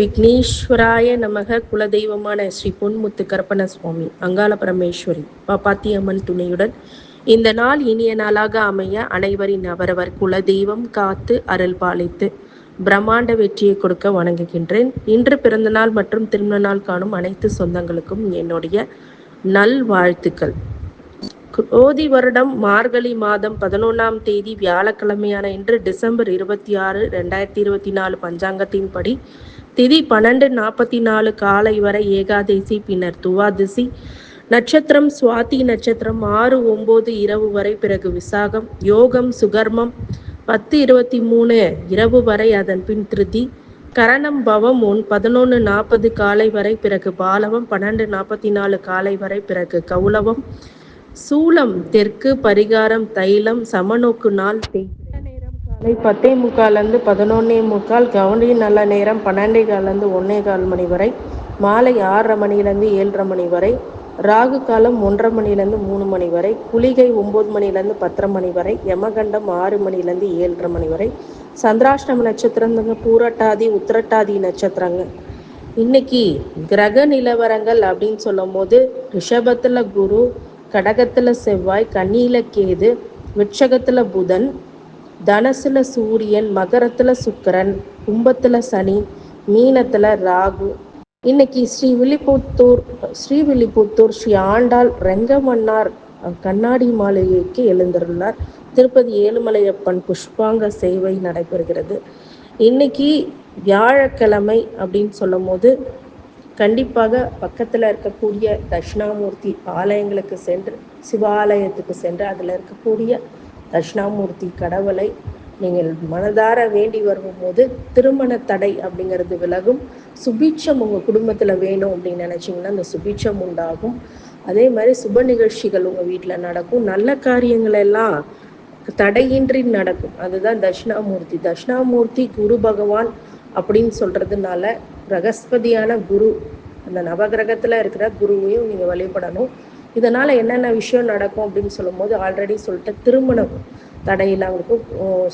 விக்னேஸ்வராய நமக குலதெய்வமான ஸ்ரீ பொன்முத்து கருப்பண சுவாமி அங்காள பரமேஸ்வரி பாப்பாத்தி துணையுடன் இந்த நாள் இனிய நாளாக அமைய அனைவரின் அவரவர் குலதெய்வம் காத்து அருள் பாலித்து பிரம்மாண்ட வெற்றியை கொடுக்க வணங்குகின்றேன். இன்று பிறந்த நாள் மற்றும் திருமண நாள் காணும் அனைத்து சொந்தங்களுக்கும் என்னுடைய நல் வாழ்த்துக்கள். குரோதி வருடம் மார்கழி மாதம் பதினொன்றாம் தேதி வியாழக்கிழமையான இன்று டிசம்பர் இருபத்தி ஆறு ரெண்டாயிரத்தி இருபத்தி நாலு பஞ்சாங்கத்தின்படி திதி பன்னெண்டு நாற்பத்தி நாலு காலை வரை ஏகாதசி பின்னர் துவாதசி. நட்சத்திரம் சுவாதி நட்சத்திரம் ஆறு ஒம்பது இரவு வரை பிறகு விசாகம். யோகம் சுகர்மம் பத்து இருபத்தி மூணு இரவு வரை அதன் பின் திருதி. கரணம் பவம் ஒன் பதினொன்று நாற்பது காலை வரை பிறகு பாலவம் பன்னெண்டு நாற்பத்தி நாலு காலை வரை பிறகு கௌலவம். சூலம் தெற்கு பரிகாரம் தைலம் சமநோக்கு நாள் தேய் காலை பத்தே முக்கால்லேருந்து பதினொன்னே முக்கால் கவுனி நல்ல நேரம் பன்னெண்டே கால்லேருந்து ஒன்றே கால் மணி வரை மாலை ஆறரை மணிலேருந்து ஏழரை மணி வரை ராகு காலம் ஒன்றரை மணிலேருந்து மூணு மணி வரை குளிகை ஒம்பது மணிலேருந்து பத்தரை மணி வரை யமகண்டம் ஆறு மணிலேருந்து ஏழரை மணி வரை சந்திராஷ்டம நட்சத்திரங்க பூரட்டாதி உத்திரட்டாதி நட்சத்திரங்க. இன்னைக்கு கிரக நிலவரங்கள் அப்படின்னு சொல்லும் போது ரிஷபத்தில் குரு கடகத்தில் செவ்வாய் கன்னியில் கேது விட்சகத்தில் புதன் தனசுல சூரியன் மகரத்துல சுக்கரன் கும்பத்துல சனி மீனத்துல ராகு. இன்னைக்கு ஸ்ரீ வில்லிபுத்தூர் ஸ்ரீ ஸ்ரீ ஆண்டாள் ரெங்கமன்னார் கண்ணாடி மாளிகைக்கு எழுந்துள்ளார் திருப்பதி ஏழுமலையப்பன் புஷ்பாங்க சேவை நடைபெறுகிறது. இன்னைக்கு வியாழக்கிழமை அப்படின்னு சொல்லும் போது கண்டிப்பாக பக்கத்தில் இருக்கக்கூடிய தட்சிணாமூர்த்தி ஆலயங்களுக்கு சென்று சிவாலயத்துக்கு சென்று அதில் இருக்கக்கூடிய தட்சிணாமூர்த்தி கடவுளை நீங்கள் மனதார வேண்டி வரும்போது திருமண தடை அப்படிங்கிறது விலகும். சுபீட்சம் உங்கள் குடும்பத்தில் வேணும் அப்படின்னு நினச்சிங்கன்னா அந்த சுபீட்சம் உண்டாகும். அதே மாதிரி சுப நிகழ்ச்சிகள் உங்கள் வீட்டில் நடக்கும். நல்ல காரியங்கள் எல்லாம் தடையின்றி நடக்கும். அதுதான் தட்சிணாமூர்த்தி. தட்சிணாமூர்த்தி குரு பகவான் அப்படின்னு சொல்கிறதுனால பிரகஸ்பதியான குரு அந்த நவகிரகத்தில் இருக்கிற குருவையும் நீங்கள் வழிபடணும். இதனால் என்னென்ன விஷயம் நடக்கும் அப்படின்னு சொல்லும்போது ஆல்ரெடி சொல்லிட்டு திருமணம் தடையில் அவங்களுக்கு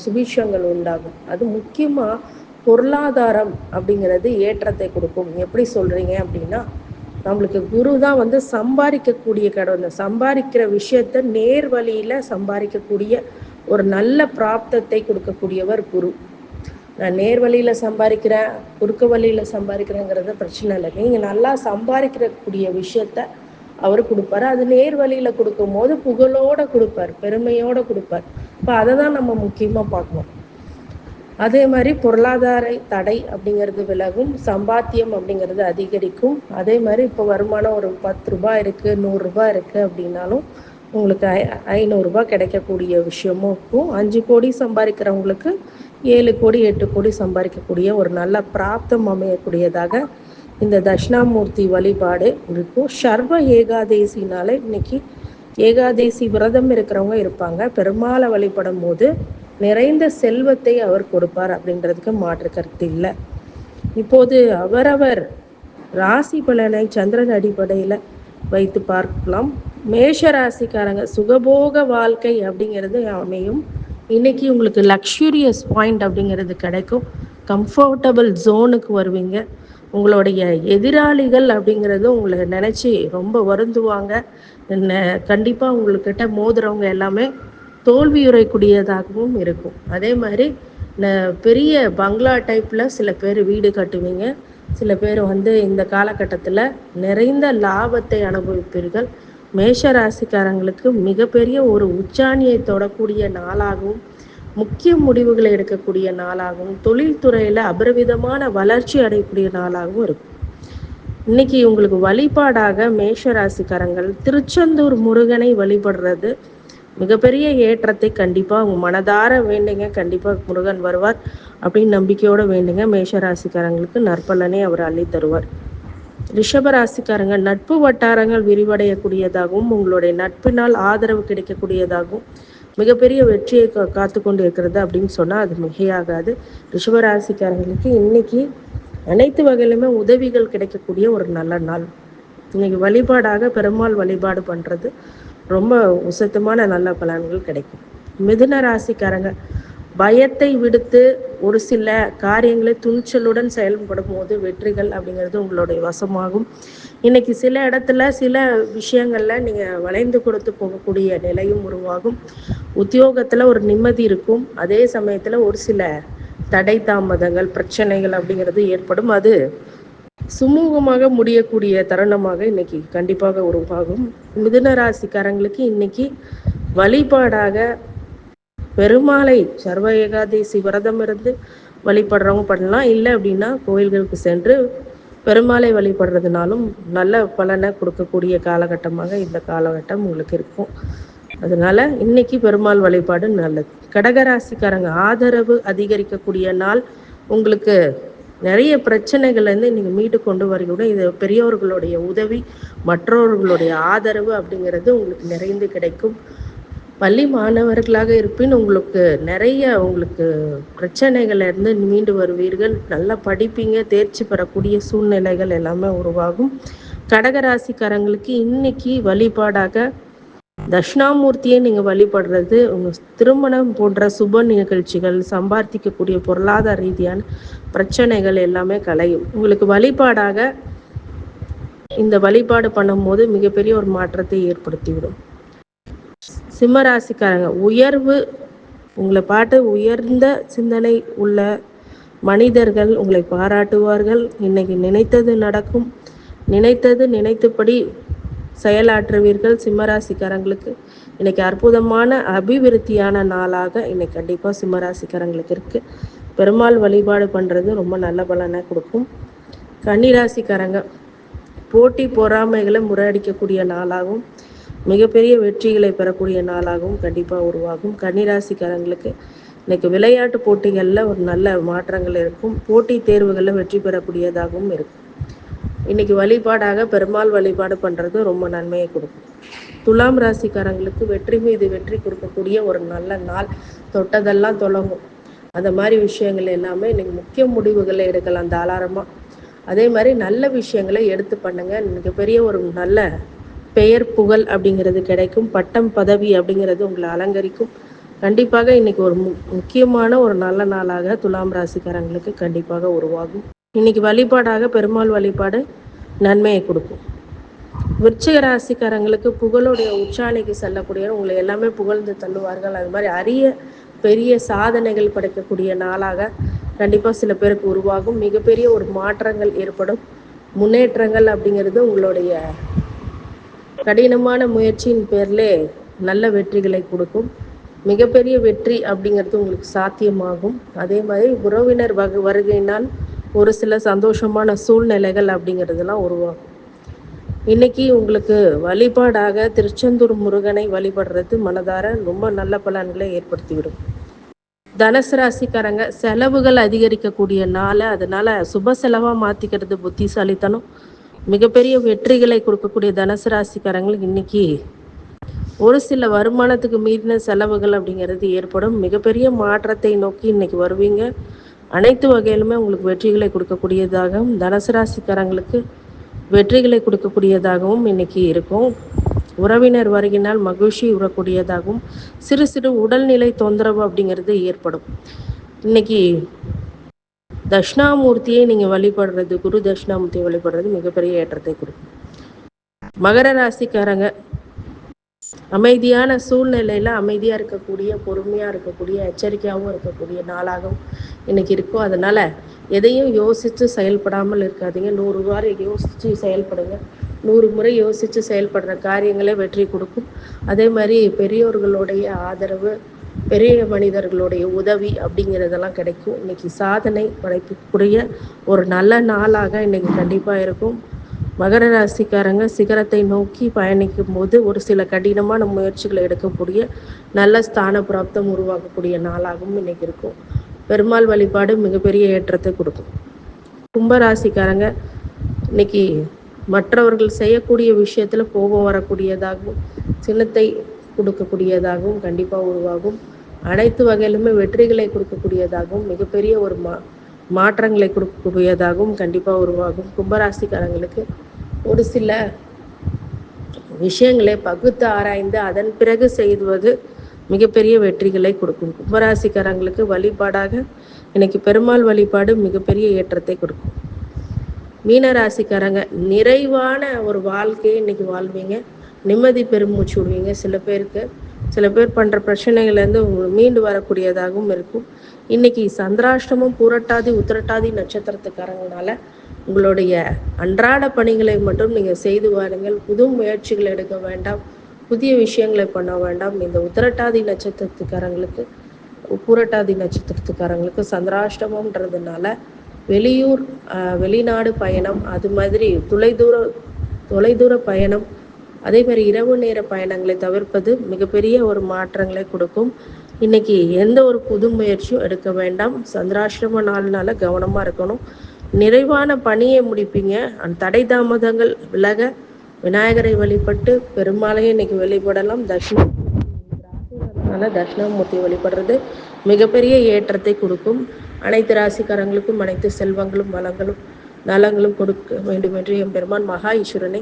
சுபிஷங்கள் உண்டாகும். அது முக்கியமாக பொருளாதாரம் அப்படிங்கிறது ஏற்றத்தை கொடுக்கும். எப்படி சொல்கிறீங்க அப்படின்னா நம்மளுக்கு குரு தான் வந்து சம்பாதிக்கக்கூடிய கடவுள். சம்பாதிக்கிற விஷயத்த நேர் வழியில் சம்பாதிக்கக்கூடிய ஒரு நல்ல பிராப்தத்தை கொடுக்கக்கூடியவர் குரு. நான் நேர் வழியில் சம்பாதிக்கிறேன் குறுக்க வழியில் சம்பாதிக்கிறேங்கிறது பிரச்சனை இல்லை. நீங்கள் நல்லா சம்பாதிக்கிறக்கூடிய விஷயத்த அவர் கொடுப்பாரு. அது நேர் வழியில் கொடுக்கும் போது புகழோட கொடுப்பார் பெருமையோட கொடுப்பார். இப்போ அதை தான் நம்ம முக்கியமாக பார்க்கணும். அதே மாதிரி பொருளாதார தடை அப்படிங்கிறது விலகும் சம்பாத்தியம் அப்படிங்கிறது அதிகரிக்கும். அதே மாதிரி இப்போ வருமானம் ஒரு பத்து ரூபாய் இருக்குது நூறுரூபா இருக்குது அப்படின்னாலும் உங்களுக்கு ஐ ஐநூறுரூபா கிடைக்கக்கூடிய விஷயமும் இருக்கும். அஞ்சு கோடி சம்பாதிக்கிறவங்களுக்கு ஏழு கோடி எட்டு கோடி சம்பாதிக்கக்கூடிய ஒரு நல்ல பிராப்தம் அமையக்கூடியதாக இந்த தட்சிணாமூர்த்தி வழிபாடு இருக்கும். சர்வ ஏகாதேசினால இன்னைக்கு ஏகாதேசி விரதம் இருக்கிறவங்க இருப்பாங்க. பெருமாளை வழிபடும் போது நிறைந்த செல்வத்தை அவர் கொடுப்பார் அப்படின்றதுக்கு மாற்று கருத்து இல்லை. இப்போது அவரவர் ராசி பலனை சந்திரன் அடிப்படையில் வைத்து பார்க்கலாம். மேஷ ராசிக்காரங்க சுகபோக வாழ்க்கை அப்படிங்கிறது அமையும். இன்னைக்கு உங்களுக்கு லக்ஸுரியஸ் பாயிண்ட் அப்படிங்கிறது கிடைக்கும். கம்ஃபர்டபுள் ஜோனுக்கு வருவீங்க. உங்களுடைய எதிராளிகள் அப்படிங்கிறது உங்களை நினச்சி ரொம்ப வருந்துவாங்க. கண்டிப்பாக உங்கள்கிட்ட மோதுறவங்க எல்லாமே தோல்வியுறைக்கூடியதாகவும் இருக்கும். அதே மாதிரி பெரிய பங்களா டைப்பில் சில பேர் வீடு கட்டுவீங்க. சில பேர் வந்து இந்த காலகட்டத்தில் நிறைந்த லாபத்தை அனுபவிப்பீர்கள். மேஷ ராசிக்காரங்களுக்கு மிகப்பெரிய ஒரு உச்சாணியை தொடக்கூடிய நாளாகவும் முக்கிய முடிவுகளை எடுக்கக்கூடிய நாளாகவும் தொழில்துறையில் அபரிவிதமான வளர்ச்சி அடையக்கூடிய நாளாகவும் இருக்கும். இன்னைக்கு உங்களுக்கு வழிபாடாக மேஷ ராசிக்காரங்கள் திருச்செந்தூர் முருகனை வழிபடுறது மிகப்பெரிய ஏற்றத்தை கண்டிப்பாக உங்கள் மனதார வேண்டுங்க. கண்டிப்பாக முருகன் வருவார் அப்படின்னு நம்பிக்கையோடு வேண்டுங்க. மேஷ ராசிக்காரங்களுக்கு நற்பலனை அவர் அள்ளி தருவார். ரிஷப ராசிக்காரங்க நட்பு வட்டாரங்கள் விரிவடையக்கூடியதாகவும் உங்களுடைய நட்பினால் ஆதரவு கிடைக்கக்கூடியதாகவும் மிகப்பெரிய வெற்றியை காத்து கொண்டு இருக்கிறது அப்படின்னு சொன்னால் அது மிகையாகாது. ரிஷபராசிக்காரர்களுக்கு இன்னைக்கு அனைத்து வகையிலுமே உதவிகள் கிடைக்கக்கூடிய ஒரு நல்ல நாள். இன்னைக்கு வழிபாடாக பெருமாள் வழிபாடு பண்ணுறது ரொம்ப உசத்தமான நல்ல பலன்கள் கிடைக்கும். மிதுன ராசிக்காரங்க பயத்தை விடுத்து ஒரு சில காரியங்களை துணிச்சலுடன் செயல்படும் போது வெற்றிகள் அப்படிங்கிறது உங்களுடைய வசமாகும். இன்னைக்கு சில இடத்துல சில விஷயங்கள்ல நீங்க வளைந்து கொடுத்து போகக்கூடிய நிலையும் உருவாகும். உத்தியோகத்துல ஒரு நிம்மதி இருக்கும். அதே சமயத்துல ஒரு சில தடை தாமதங்கள் பிரச்சனைகள் அப்படிங்கிறது ஏற்படும். அது சுமூகமாக முடியக்கூடிய தருணமாக இன்னைக்கு கண்டிப்பாக உருவாகும். மிதுன ராசிக்காரங்களுக்கு இன்னைக்கு வழிபாடாக பெருமாளை சர்வ ஏகாதேசி விரதம் இருந்து வழிபடுறவங்க பண்ணலாம். இல்லை அப்படின்னா கோயில்களுக்கு சென்று பெருமாளை வழிபடுறதுனாலும் நல்ல பலனை கொடுக்கக்கூடிய காலகட்டமாக இந்த காலகட்டம் உங்களுக்கு இருக்கும். அதனால இன்னைக்கு பெருமாள் வழிபாடு நல்லது. கடகராசிக்காரங்க ஆதரவு அதிகரிக்கக்கூடிய நாள். உங்களுக்கு நிறைய பிரச்சனைகள்லேருந்து நீங்கள் மீட்டு கொண்டு வரீங்க இது பெரியவர்களுடைய உதவி மற்றவர்களுடைய ஆதரவு அப்படிங்கிறது உங்களுக்கு நிறைந்து கிடைக்கும். பள்ளி மாணவர்களாக இருப்பின் உங்களுக்கு நிறைய உங்களுக்கு பிரச்சனைகள்லேருந்து மீண்டு வருவீர்கள். நல்லா படிப்பீங்க தேர்ச்சி பெறக்கூடிய சூழ்நிலைகள் எல்லாமே உருவாகும். கடகராசிக்காரங்களுக்கு இன்னைக்கு வழிபாடாக தட்சிணாமூர்த்தியை நீங்கள் வழிபடுறது உங்கள் திருமணம் போன்ற சுப நிகழ்ச்சிகள் சம்பாதிக்கக்கூடிய பொருளாதார ரீதியான பிரச்சனைகள் எல்லாமே கலையும். உங்களுக்கு வழிபாடாக இந்த வழிபாடு பண்ணும்போது மிகப்பெரிய ஒரு மாற்றத்தை ஏற்படுத்திவிடும். சிம்மராசிக்காரங்க உயர்வு உங்களை பாட்டு உயர்ந்த சிந்தனை உள்ள மனிதர்கள் உங்களை பாராட்டுவார்கள். இன்னைக்கு நினைத்தது நடக்கும். நினைத்தது நினைத்தபடி செயலாற்றுவீர்கள் சிம்மராசிக்காரங்களுக்கு. இன்னைக்கு அற்புதமான அபிவிருத்தியான நாளாக இன்னைக்கு கண்டிப்பாக சிம்மராசிக்காரங்களுக்கு இருக்கு. பெருமாள் வழிபாடு பண்ணுறது ரொம்ப நல்ல பலனை கொடுக்கும். கன்னிராசிக்காரங்க போட்டி பொறாமைகளை முறையடிக்கக்கூடிய நாளாகவும் மிகப்பெரிய வெற்றிகளை பெறக்கூடிய நாளாகவும் கண்டிப்பாக உருவாகும். கன்னிராசிக்காரங்களுக்கு இன்னைக்கு விளையாட்டு போட்டிகளில் ஒரு நல்ல மாற்றங்கள் இருக்கும். போட்டி தேர்வுகளில் வெற்றி பெறக்கூடியதாகவும் இருக்கும். இன்னைக்கு வழிபாடாக பெருமாள் வழிபாடு பண்ணுறது ரொம்ப நன்மையை கொடுக்கும். துலாம் ராசிக்காரங்களுக்கு வெற்றி மீது வெற்றி கொடுக்கக்கூடிய ஒரு நல்ல நாள் தொட்டதெல்லாம் தொடங்கும். அந்த மாதிரி விஷயங்கள் எல்லாமே இன்னைக்கு முக்கிய முடிவுகளை எடுக்கலாம் தாராளமாக அதே மாதிரி நல்ல விஷயங்களை எடுத்து பண்ணுங்க. மிகப்பெரிய ஒரு நல்ல பெயர் புகழ் அப்படிங்கிறது கிடைக்கும். பட்டம் பதவி அப்படிங்கிறது உங்களை அலங்கரிக்கும். கண்டிப்பாக இன்னைக்கு ஒரு மு முக்கியமான ஒரு நல்ல நாளாக துலாம் ராசிக்காரங்களுக்கு கண்டிப்பாக உருவாகும். இன்னைக்கு வழிபாடாக பெருமாள் வழிபாடு நன்மையை கொடுக்கும். விருச்சிக ராசிக்காரங்களுக்கு புகழுடைய உச்சாணிக்கு செல்லக்கூடிய உங்களை எல்லாமே புகழ்ந்து தள்ளுவார்கள். அது மாதிரி அரிய பெரிய சாதனைகள் படைக்கக்கூடிய நாளாக கண்டிப்பாக சில பேருக்கு உருவாகும். மிகப்பெரிய ஒரு மாற்றங்கள் ஏற்படும். முன்னேற்றங்கள் அப்படிங்கிறது உங்களுடைய கடினமான முயற்சியின் பேர்லே நல்ல வெற்றிகளை கொடுக்கும். மிகப்பெரிய வெற்றி அப்படிங்கிறது உங்களுக்கு சாத்தியமாகும். அதே மாதிரி உறவினர் வகு வருகையினால் ஒரு சில சந்தோஷமான சூழ்நிலைகள் அப்படிங்கிறதுலாம் உருவாகும். இன்னைக்கு உங்களுக்கு வழிபாடாக திருச்செந்தூர் முருகனை வழிபடுறது மனதார ரொம்ப நல்ல பலன்களை ஏற்படுத்திவிடும். தனுசு ராசிக்காரங்க செலவுகள் அதிகரிக்கக்கூடிய நாள் அதனால சுப செலவாக மாற்றிக்கிறது புத்திசாலித்தனம். மிகப்பெரிய வெற்றிகளை கொடுக்கக்கூடிய தனுசு ராசிக்காரங்களுக்கு இன்னைக்கு ஒரு சில வருமானத்துக்கு மீறின செலவுகள் அப்படிங்கிறது ஏற்படும். மிகப்பெரிய மாற்றத்தை நோக்கி இன்னைக்கு வருவீங்க. அனைத்து வகையிலுமே உங்களுக்கு வெற்றிகளை கொடுக்கக்கூடியதாகவும் தனுசு ராசிக்காரங்களுக்கு வெற்றிகளை கொடுக்கக்கூடியதாகவும் இன்னைக்கு இருக்கும். உறவினர் வருகினால் மகிழ்ச்சி உறக்கூடியதாகவும் சிறு சிறு உடல்நிலை தொந்தரவு அப்படிங்கிறது ஏற்படும். இன்னைக்கு தட்சிணாமூர்த்தியை நீங்கள் வழிபடுறது குரு தட்சிணாமூர்த்தியை வழிபடுறது மிகப்பெரிய ஏற்றத்தை கொடுக்கும். மகர ராசிக்காரங்க அமைதியான சூழ்நிலையில் அமைதியாக இருக்கக்கூடிய பொறுமையாக இருக்கக்கூடிய எச்சரிக்கையாகவும் இருக்கக்கூடிய நாளாகவும் இன்னைக்கு இருக்கும். அதனால் எதையும் யோசித்து செயல்படாமல் இருக்காதீங்க. நூறு வாரம் யோசித்து செயல்படுங்க. நூறு முறை யோசித்து செயல்படுற காரியங்களே வெற்றி கொடுக்கும். அதே மாதிரி பெரியோர்களுடைய ஆதரவு பெரிய மனிதர்களுடைய உதவி அப்படிங்கிறதெல்லாம் கிடைக்கும். இன்னைக்கு சாதனை படைக்கக்கூடிய ஒரு நல்ல நாளாக இன்னைக்கு கண்டிப்பாக இருக்கும். மகர ராசிக்காரங்க சிகரத்தை நோக்கி பயணிக்கும் போது ஒரு சில கடினமான முயற்சிகளை எடுக்கக்கூடிய நல்ல ஸ்தான பிராப்தம் உருவாக்கக்கூடிய நாளாகவும் இன்னைக்கு இருக்கும். பெருமாள் வழிபாடு மிகப்பெரிய ஏற்றத்தை கொடுக்கும். கும்பராசிக்காரங்க இன்னைக்கு மற்றவர்கள் செய்யக்கூடிய விஷயத்துல கோபம் வரக்கூடியதாகவும் சின்னத்தை கொடுக்கக்கூடியதாகவும் கண்டிப்பாக உருவாகும். அனைத்து வகையிலுமே வெற்றிகளை கொடுக்கக்கூடியதாகவும் மிகப்பெரிய ஒரு மா மாற்றங்களை கொடுக்கக்கூடியதாகவும் கண்டிப்பாக உருவாகும். கும்பராசிக்காரங்களுக்கு ஒரு சில விஷயங்களை பகுத்து ஆராய்ந்து அதன் பிறகு செய்வது மிகப்பெரிய வெற்றிகளை கொடுக்கும். கும்பராசிக்காரங்களுக்கு வழிபாடாக இன்னைக்கு பெருமாள் வழிபாடு மிகப்பெரிய ஏற்றத்தை கொடுக்கும். மீனராசிக்காரங்க நிறைவான ஒரு வாழ்க்கையை இன்னைக்கு வாழ்வீங்க. நிம்மதி பெருமூச்சு விடுவீங்க. சில பேருக்கு சில பேர் பண்ணுற பிரச்சனைகள்லேருந்து மீண்டு வரக்கூடியதாகவும் இருக்கும். இன்னைக்கு சந்திராஷ்டமம் பூரட்டாதி உத்திரட்டாதி நட்சத்திரத்துக்காரங்கனால உங்களுடைய அன்றாட பணிகளை மட்டும் நீங்கள் செய்து வாருங்கள். புது முயற்சிகள் எடுக்க வேண்டாம். புதிய விஷயங்களை பண்ண வேண்டாம். இந்த உத்திரட்டாதி நட்சத்திரத்துக்காரங்களுக்கு பூரட்டாதி நட்சத்திரத்துக்காரங்களுக்கு சந்திராஷ்டமம்ன்றதுனால வெளியூர் வெளிநாடு பயணம் அது மாதிரி தொலைதூர தொலைதூர பயணம் அதே மாதிரி இரவு நேர பயணங்களை தவிர்ப்பது மிகப்பெரிய ஒரு மாற்றங்களை கொடுக்கும். இன்னைக்கு எந்த ஒரு புது முயற்சியும் எடுக்க வேண்டாம். சந்திராசிரம நாள்னால கவனமாக இருக்கணும். நிறைவான பணியை முடிப்பீங்க. அந்த தடை தாமதங்கள் விலக விநாயகரை வழிபட்டு பெருமாளையும் இன்னைக்கு வழிபடலாம். தட்சிணம் தட்சிணாமூர்த்தி வழிபடுறது மிகப்பெரிய ஏற்றத்தை கொடுக்கும். அனைத்து ராசிக்காரங்களுக்கும் அனைத்து செல்வங்களும் வளங்களும் நலங்களும் கொடுக்க வேண்டும் என்று என் பெருமான் மகா ஈஸ்வரனை